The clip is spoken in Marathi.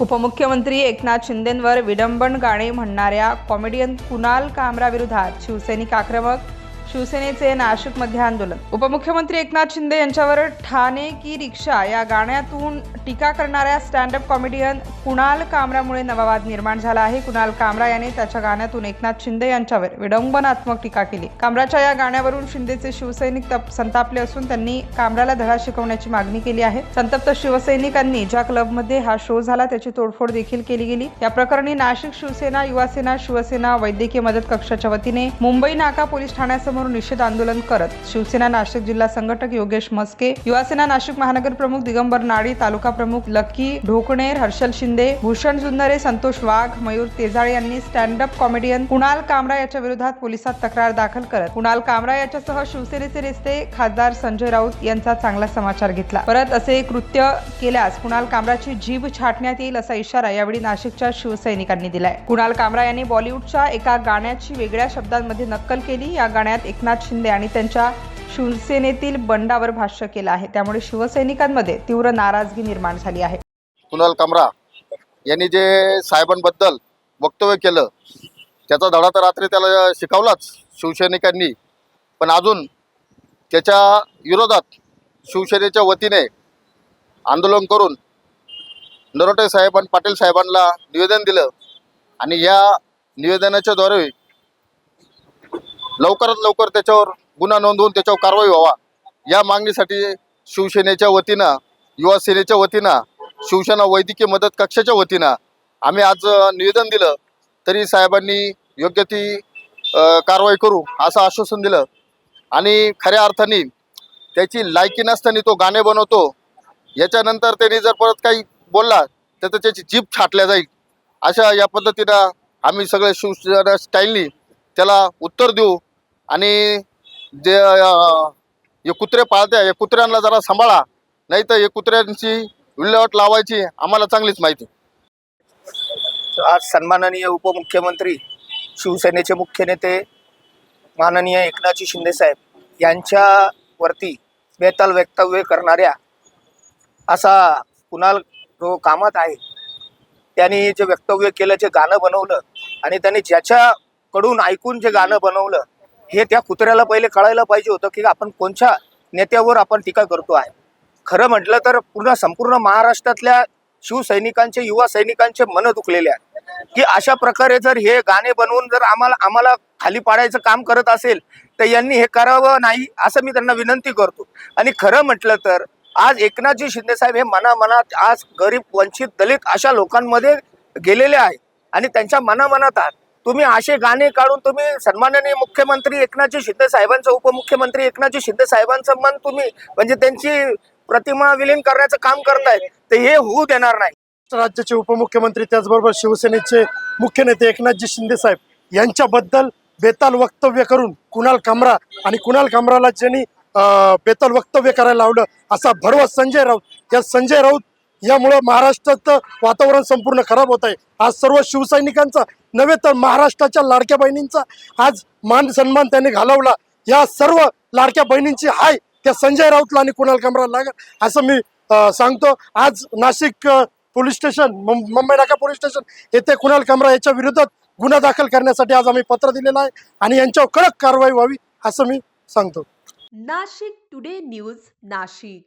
उपमुख्यमंत्री एकनाथ शिंदेंवर विडंबन गाणे म्हणणाऱ्या कॉमेडियन कुणाल कामराविरोधात शिवसैनिक आक्रमक? शिवसेनेचे नाशिकमध्ये आंदोलन. उपमुख्यमंत्री एकनाथ शिंदे यांच्यावर ठाणे की रिक्षा या गाण्यातून टीका करणाऱ्या स्टँडअप कॉमेडियन कुणाल कामरामुळे नवावाद निर्माण झाला आहे? कुणाल कामरा याने त्याच्या गाण्यातून एकनाथ शिंदे यांच्यावर विडंबनात्मक टीका केली. कामराच्या या गाण्यावरून शिंदेचे शिवसैनिक तप संतापले असून त्यांनी कामराला धडा शिकवण्याची मागणी केली आहे. संतप्त शिवसैनिकांनी ज्या क्लबमध्ये हा शो झाला त्याची तोडफोड देखील केली गेली. या प्रकरणी नाशिक शिवसेना युवासेना शिवसेना वैद्यकीय मदत कक्षाच्या वतीने मुंबई नाका पोलीस ठाण्यासमोर निषेध आंदोलन करत शिवसेना नाशिक जिल्हा संघटक योगेश मस्के युवासेना नाशिक महानगर प्रमुख दिगंबर नाडी तालुका प्रमुख लकी ढोकणेर हर्षल शिंदे भूषण जुन्नरे संतोष वाघ मयूर तेजाळे यांनी stand up comedian Kunal Kamra याच्या विरोधात पोलिसात तक्रार दाखल करत कुणाल कामरा याच्यासह शिवसेनेचे नेते खासदार संजय राऊत यांचा चांगला समाचार घेतला. परत असे कृत्य केल्यास कुणाल कामराची जीभ छाटण्यात येईल असा इशारा यावेळी नाशिकच्या शिवसैनिकांनी दिलाय. कुणाल कामरा यांनी बॉलिवूडच्या एका गाण्याची वेगळ्या शब्दांमध्ये नक्कल केली. या गाण्यात एकनाथ शिंदे आणि त्यांच्या शिवसेनेतील बंडावर भाष्य केलं आहे. त्यामुळे शिवसैनिकांमध्ये तीव्र नाराजगी निर्माण झाली आहे. कुणाल कमरा यांनी जे साहेबांबद्दल वक्तव्य केलं त्याचा धडा तर रात्री त्याला शिकवलाच शिवसैनिकांनी. पण अजून त्याच्या विरोधात शिवसेनेच्या वतीने आंदोलन करून नरोटे साहेबां पाटील साहेबांना निवेदन दिलं आणि या निवेदनाच्याद्वारे लवकरात लवकर त्याच्यावर गुन्हा नोंदवून त्याच्यावर कारवाई व्हावा. या मागणीसाठी शिवसेनेच्या वतीनं युवा सेनेच्या वतीनं शिवसेना वैद्यकीय मदत कक्षाच्या वतीनं आम्ही आज निवेदन दिलं. तरी साहेबांनी योग्य ती कारवाई करू असं आश्वासन दिलं. आणि खऱ्या अर्थाने त्याची लायकी नसताना तो गाणे बनवतो. याच्यानंतर त्यांनी जर परत काही बोलला तर त्याची जीभ छाटल्या जाईल. अशा या पद्धतीनं आम्ही सगळे शिवसेना स्टाईलनी त्याला उत्तर देऊ. आणि जे हे कुत्रे पाळते या कुत्र्यांना जरा सांभाळा. नाही तर हे कुत्र्यांची विल्हेवाट लावायची आम्हाला चांगलीच माहिती. आज सन्माननीय उपमुख्यमंत्री शिवसेनेचे मुख्य नेते माननीय एकनाथजी शिंदे साहेब यांच्यावरती बेताल वक्तव्य करणाऱ्या असा कुणाल जो कामात आहे त्यांनी जे वक्तव्य केलं जे गाणं बनवलं आणि त्यांनी ज्याच्याकडून ऐकून जे गाणं बनवलं हे त्या कुत्र्याला पहिले कळायला पाहिजे होतं की आपण कोणत्या नेत्यावर आपण टीका करतो आहे. खरं म्हटलं तर पूर्ण संपूर्ण महाराष्ट्रातल्या शिवसैनिकांचे युवा सैनिकांचे मन दुखलेले आहेत. की अशा प्रकारे जर हे गाणे बनवून जर आम्हाला आम्हाला खाली पाडायचं काम करत असेल तर यांनी हे करावं नाही असं मी त्यांना विनंती करतो. आणि खरं म्हटलं तर आज एकनाथजी शिंदेसाहेब हे मनामनात आज गरीब वंचित दलित अशा लोकांमध्ये गेलेले आहे आणि त्यांच्या मनामनात आहात तुम्ही असे गाणे काढून तुम्ही सन्माननीय मुख्यमंत्री एकनाथजी शिंदे साहेबांचं उपमुख्यमंत्री एकनाथजी शिंदे साहेबांचं मन तुम्ही म्हणजे त्यांची प्रतिमा विलीन करण्याचं काम करताय तर हे होऊ देणार नाही. राज्याचे उपमुख्यमंत्री त्याचबरोबर शिवसेनेचे मुख्य नेते एकनाथजी शिंदे साहेब यांच्याबद्दल बेताल वक्तव्य करून कुणाल कामरा आणि कुणाल कामराला ज्यांनी अं, बेताल वक्तव्य करायला लावलं असा भरवा संजय राऊत या संजय राऊत यामुळं महाराष्ट्रात वातावरण संपूर्ण खराब होत आहे. आज सर्व शिवसैनिकांचा नव्हे तर महाराष्ट्राच्या लाडक्या बहिणींचा आज मान सन्मान त्यांनी घालवला. या सर्व लाडक्या बहिणींची हाय त्या संजय राऊतला आणि कुणाल कमराला लागत असं मी सांगतो. आज नाशिक पोलीस स्टेशन मुंबई नाका पोलीस स्टेशन येथे कुणाल कमरा याच्या विरोधात गुन्हा दाखल करण्यासाठी आज आम्ही पत्र दिलेलं आहे आणि यांच्यावर कडक कारवाई व्हावी असं मी सांगतो. Nashik today news Nashik.